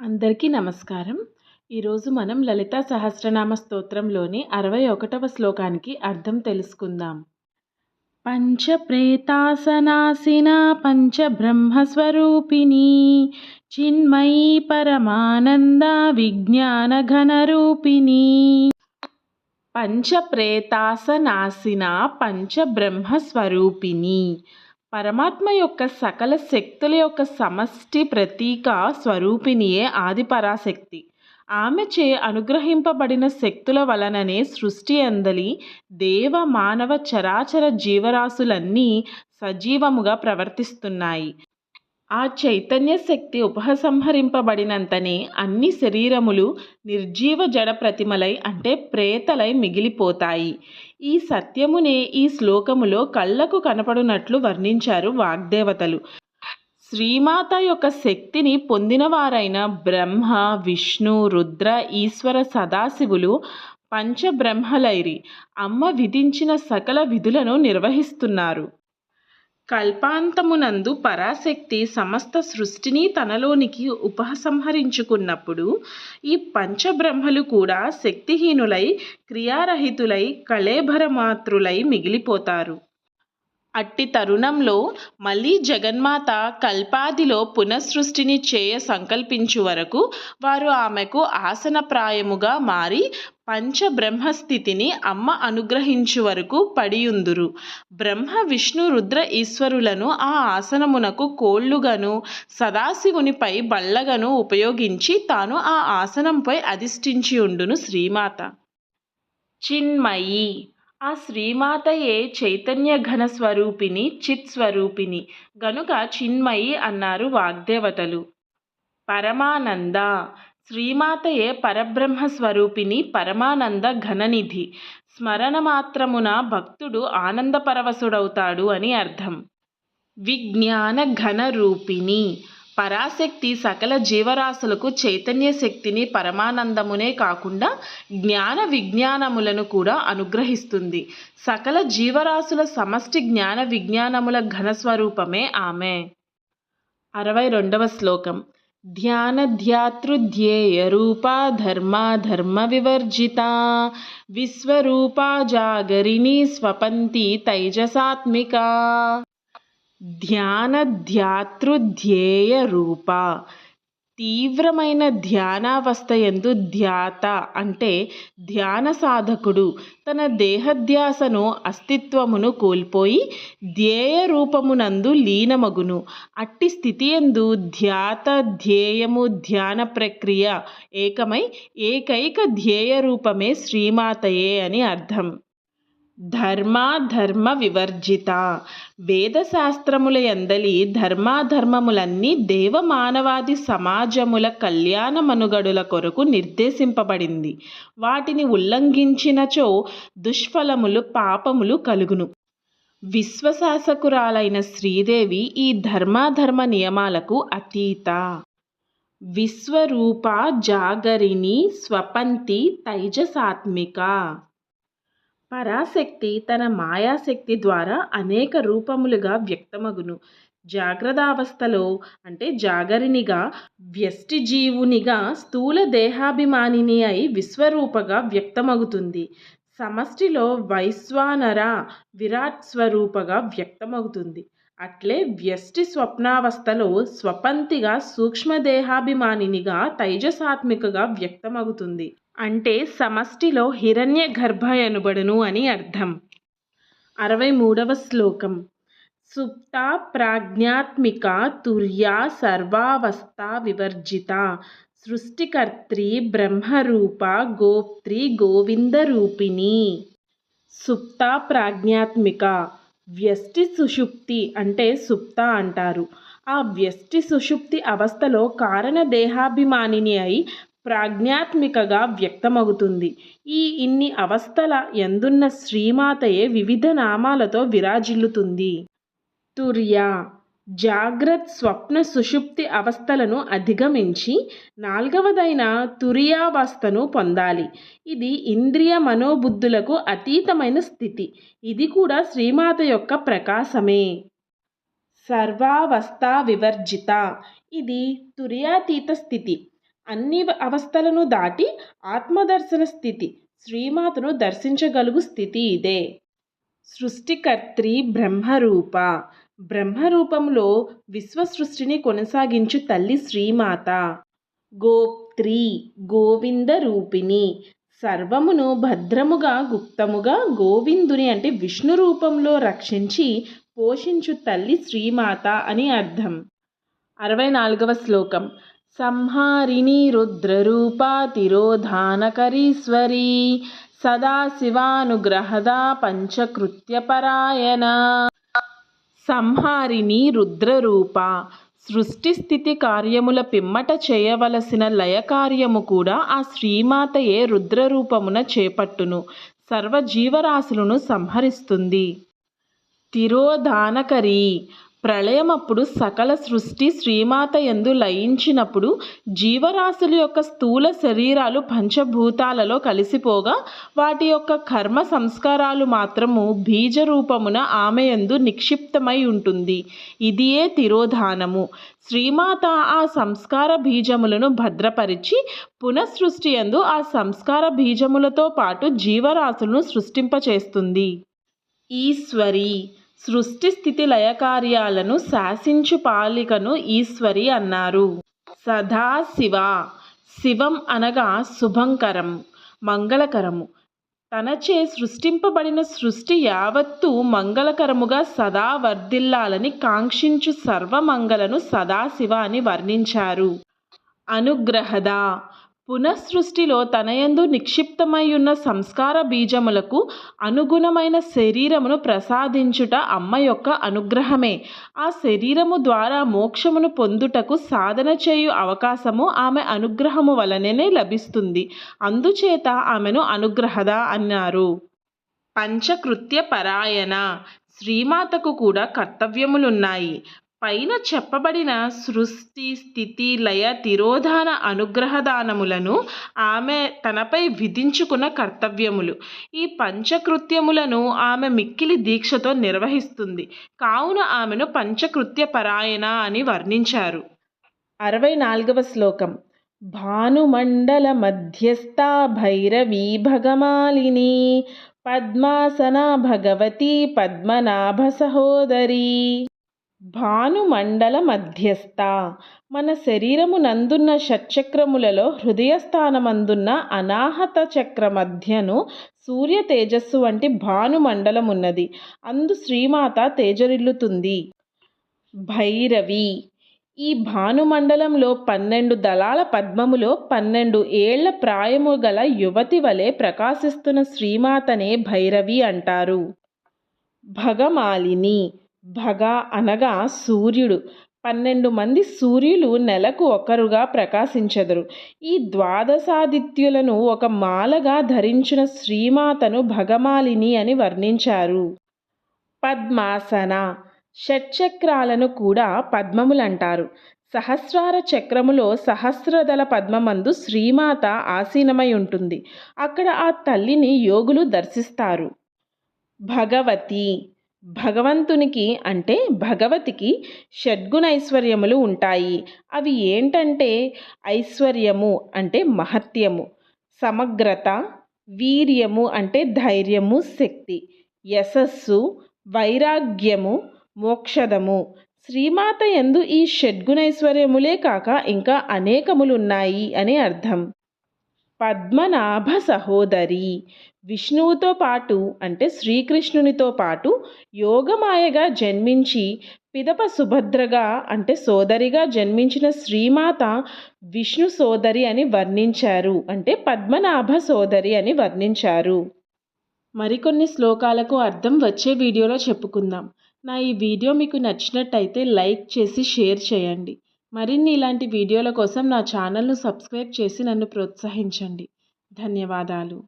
అందరికీ నమస్కారం. ఈరోజు మనం లలితా సహస్రనామ స్తోత్రంలోని అరవై ఒకటవ శ్లోకానికి అర్థం తెలుసుకుందాం. పంచప్రేతాసనాసిన పంచబ్రహ్మస్వరూపిణి చిన్మయీ పరమానంద విజ్ఞాన ఘనరూపిణి పంచప్రేతాసనాసిన పంచబ్రహ్మస్వరూపిణి పరమాత్మ యొక్క సకల శక్తుల యొక్క సమష్టి ప్రతీక స్వరూపిణియే ఆది పరాశక్తి అనుగ్రహింపబడిన శక్తుల వలననే సృష్టి అందలి దేవ మానవ చరాచర జీవరాశులన్నీ సజీవముగా ప్రవర్తిస్తున్నాయి. ఆ చైతన్య శక్తి ఉపసంహరింపబడినంతనే అన్ని శరీరములు నిర్జీవ జడ ప్రతిమలై అంటే ప్రేతలై మిగిలిపోతాయి. ఈ సత్యమునే ఈ శ్లోకములో కళ్ళకు కనపడునట్లు వర్ణించారు వాగ్దేవతలు. శ్రీమాత యొక్క శక్తిని పొందినవారైన బ్రహ్మ విష్ణు రుద్ర ఈశ్వర సదాశివులు పంచబ్రహ్మలైరి అమ్మ విధించిన సకల విధులను నిర్వహిస్తున్నారు. కల్పాంతమునందు పరాశక్తి సమస్త సృష్టిని తనలోనికి ఉపసంహరించుకున్నప్పుడు ఈ పంచబ్రహ్మలు కూడా శక్తిహీనులై క్రియారహితులై కళేభరమాత్రులై మిగిలిపోతారు. అట్టి తరుణంలో మళ్ళీ జగన్మాత కల్పాదిలో పునఃసృష్టిని చేయ సంకల్పించు వరకు వారు ఆమెకు ఆసనప్రాయముగా మారి పంచబ్రహ్మస్థితిని అమ్మ అనుగ్రహించు వరకు పడియుందురు. బ్రహ్మ విష్ణు రుద్ర ఈశ్వరులను ఆ ఆసనమునకు కోళ్ళుగను సదాశివునిపై బళ్ళగను ఉపయోగించి తాను ఆ ఆసనంపై అధిష్ఠించి ఉండును శ్రీమాత. చిన్మయి ఆ శ్రీమాతయే చైతన్య ఘన స్వరూపిణి చిత్ స్వరూపిణి. గనుక చిన్మయి అన్నారు వాగ్దేవతలు. పరమానంద. శ్రీమాతయే పరబ్రహ్మ స్వరూపిణి పరమానంద ఘననిధి. స్మరణ మాత్రమున భక్తుడు ఆనందపరవశుడవుతాడు అని అర్థం. విజ్ఞాన ఘన రూపిణి. పరాశక్తి సకల జీవరాశులకు చైతన్య శక్తిని పరమానందమునే కాకుండా జ్ఞాన విజ్ఞానములను కూడా అనుగ్రహిస్తుంది. సకల జీవరాశుల సమష్టి జ్ఞాన విజ్ఞానముల ఘనస్వరూపమే ఆమె. అరవై రెండవ శ్లోకం. ధ్యాన ధ్యాతృధ్యేయ రూపా ధర్మ ధర్మ వివర్జిత విశ్వరూపా జాగరిణి స్వపంతి తైజసాత్మిక. ధ్యాన ధ్యాతృధ్యేయ రూప తీవ్రమైన ధ్యానావస్థ ఎందు ధ్యాత అంటే ధ్యాన సాధకుడు తన దేహధ్యాసను అస్తిత్వమును కోల్పోయి ధ్యేయ రూపమునందు లీనమగును. అట్టి స్థితి ఎందు ధ్యాత ధ్యేయము ధ్యాన ప్రక్రియ ఏకమై ఏకైక ధ్యేయ రూపమే శ్రీమాతయే అని అర్థం. ధర్మాధర్మ వివర్జిత వేదశాస్త్రముల ఎందలి ధర్మాధర్మములన్నీ దేవమానవాది సమాజముల కళ్యాణ మనుగడుల కొరకు నిర్దేశింపబడింది. వాటిని ఉల్లంఘించినచో దుష్ఫలములు పాపములు కలుగును. విశ్వశాసకురాలైన శ్రీదేవి ఈ ధర్మాధర్మ నియమాలకు అతీత. విశ్వరూప జాగరిణి స్వపంతి తైజసాత్మిక. పరాశక్తి తన మాయాశక్తి ద్వారా అనేక రూపములుగా వ్యక్తమగును. జాగ్రత్తావస్థలో అంటే జాగరినిగా వ్యష్టి జీవునిగా స్థూల దేహాభిమానిని అయి విశ్వరూపగా వ్యక్తమగుతుంది. సమష్టిలో వైశ్వానర విరాట్ స్వరూపగా వ్యక్తమవుతుంది అట్లే వ్యష్టి స్వప్నావస్థలో స్వపంతిగా సూక్ష్మదేహాభిమానినిగా తైజసాత్మికగా వ్యక్తమవుతుంది అంటే సమష్టిలో హిరణ్య గర్భ ఎనుబడును అని అర్థం. అరవై మూడవ శ్లోకం. సుప్త ప్రాజ్ఞాత్మిక తుర్యా సర్వావస్థ వివర్జిత. సృష్టికర్త్రి బ్రహ్మరూప గోప్త్రి గోవిందరూపిణి. సుప్త ప్రాజ్ఞాత్మిక. వ్యష్టి సుషుప్తి అంటే సుప్త అంటారు. ఆ వ్యష్టి సుషుప్తి అవస్థలో కారణ దేహాభిమానిని అయి ప్రాజ్ఞాత్మికగా వ్యక్తమవుతుంది ఈ ఇన్ని అవస్థల ఎందున్న శ్రీమాతయే వివిధ నామాలతో విరాజిల్లుతుంది. తుర్య జాగ్రత్ స్వప్న సుషుప్తి అవస్థలను అధిగమించి నాల్గవదైన తురియావస్థను పొందాలి. ఇది ఇంద్రియ మనోబుద్ధులకు అతీతమైన స్థితి. ఇది కూడా శ్రీమాత యొక్క ప్రకాశమే. సర్వావస్థ వివర్జిత. ఇది తుర్యాతీత స్థితి. అన్ని అవస్థలను దాటి ఆత్మదర్శన స్థితి శ్రీమాతను దర్శించగలుగు స్థితి ఇదే. సృష్టికర్త్రి బ్రహ్మరూప. బ్రహ్మరూపంలో విశ్వ సృష్టిని కొనసాగించు తల్లి శ్రీమాత. గోప్త్రి గోవింద రూపిణి. సర్వమును భద్రముగా గుప్తముగా గోవిందుని అంటే విష్ణు రూపంలో రక్షించి పోషించు తల్లి శ్రీమాత అని అర్థం. అరవై నాలుగవ శ్లోకం. సంహారిణి రుద్రరూపా తిరోధానకరీశ్వరీ సదాశివానుగ్రహద పంచకృత్యపరాయణ. సంహారిణి రుద్రరూప సృష్టి స్థితి కార్యముల పిమ్మట చేయవలసిన లయ కార్యము కూడా ఆ శ్రీమాతయే రుద్రరూపమున చేపట్టును సర్వజీవరాశులను సంహరిస్తుంది. తిరోధానకరి ప్రళయమప్పుడు సకల సృష్టి శ్రీమాత ఎందు లయించినప్పుడు జీవరాశుల యొక్క స్థూల శరీరాలు పంచభూతాలలో కలిసిపోగా వాటి యొక్క కర్మ సంస్కారాలు మాత్రము బీజ రూపమున ఆమె యందు నిక్షిప్తమై ఉంటుంది. ఇదియే తిరోధానము. శ్రీమాత ఆ సంస్కార బీజములను భద్రపరిచి పునఃసృష్టి యందు ఆ సంస్కార బీజములతో పాటు జీవరాశులను సృష్టింపచేస్తుంది. ఈశ్వరి సృష్టి స్థితి లయ కార్యాలను శాసించు పాలికను ఈశ్వరి అన్నారు. సదాశివ శివం. అనగా శుభంకరం మంగళకరము. తనచే సృష్టింపబడిన సృష్టి యావత్తు మంగళకరముగా సదా వర్ధిల్లాలని కాంక్షించు సర్వమంగళను సదాశివ అని వర్ణించారు. అనుగ్రహద. పునఃసృష్టిలో తనయందు నిక్షిప్తమై ఉన్న సంస్కార బీజములకు అనుగుణమైన శరీరమును ప్రసాదించుట అమ్మ యొక్క అనుగ్రహమే. ఆ శరీరము ద్వారా మోక్షమును పొందుటకు సాధన చేయు అవకాశము ఆమె అనుగ్రహము వలననే లభిస్తుంది. అందుచేత ఆమెను అనుగ్రహద అన్నారు. పంచకృత్య పరాయణ శ్రీమాతకు కూడా కర్తవ్యములున్నాయి. పైన చెప్పబడిన సృష్టి స్థితి లయ తిరోధాన అనుగ్రహదానములను ఆమె తనపై విధించుకున్న కర్తవ్యములు. ఈ పంచకృత్యములను ఆమె మిక్కిలి దీక్షతో నిర్వహిస్తుంది. కావున ఆమెను పంచకృత్య పరాయణ అని వర్ణించారు. అరవై నాలుగవ శ్లోకం. భానుమండల మధ్యస్థ భైరవీ భగమాలిని పద్మాసన భగవతి పద్మనాభ సహోదరి. భానుమండల మధ్యస్థ. మన శరీరము నందున్న షట్చక్రములలో హృదయస్థానమందున్న అనాహత చక్ర మధ్యను సూర్య తేజస్సు వంటి భానుమండలమున్నది. అందు శ్రీమాత తేజరిల్లుతుంది. భైరవి. ఈ భానుమండలంలో పన్నెండు దళాల పద్మములో పన్నెండు ఏళ్ళ ప్రాయము గల యువతి వలె ప్రకాశిస్తున్న శ్రీమాతనే భైరవి అంటారు. భగమాలిని. భగ అనగా సూర్యుడు. పన్నెండు మంది సూర్యులు నెలకు ఒకరుగా ప్రకాశించెదరు. ఈ ద్వాదశాదిత్యులను ఒక మాలగా ధరించిన శ్రీమాతను భగమాలిని అని వర్ణించారు. పద్మాసన షట్చక్రాలను కూడా పద్మములంటారు. సహస్రార చక్రములో సహస్రదళ పద్మమందు శ్రీమాత ఆసీనమై ఉంటుంది అక్కడ ఆ తల్లిని యోగులు దర్శిస్తారు. భగవతి భగవంతునికి అంటే భగవతికి షడ్గుణ ఐశ్వర్యములు ఉంటాయి. అవి ఏంటంటే ఐశ్వర్యము అంటే మహత్యము సమగ్రత వీర్యము అంటే ధైర్యము శక్తి యశస్సు వైరాగ్యము మోక్షదము. శ్రీమాత ఎందు ఈ షడ్గుణైశ్వర్యములే కాక ఇంకా అనేకములున్నాయి అని అర్థం. పద్మనాభ సహోదరి విష్ణువుతో పాటు అంటే శ్రీకృష్ణునితో పాటు యోగమాయగా జన్మించి పిదప సుభద్రగా అంటే సోదరిగా జన్మించిన శ్రీమాత విష్ణు సోదరి అని వర్ణించారు. అంటే పద్మనాభ సోదరి అని వర్ణించారు. మరికొన్ని శ్లోకాలకు అర్థం వచ్చే వీడియోలో చెప్పుకుందాం. నా ఈ వీడియో మీకు నచ్చినట్టయితే లైక్ చేసి షేర్ చేయండి. మరిన్ని ఇలాంటి వీడియోల కోసం నా ఛానల్ను సబ్స్క్రైబ్ చేసి నన్ను ప్రోత్సహించండి. ధన్యవాదాలు.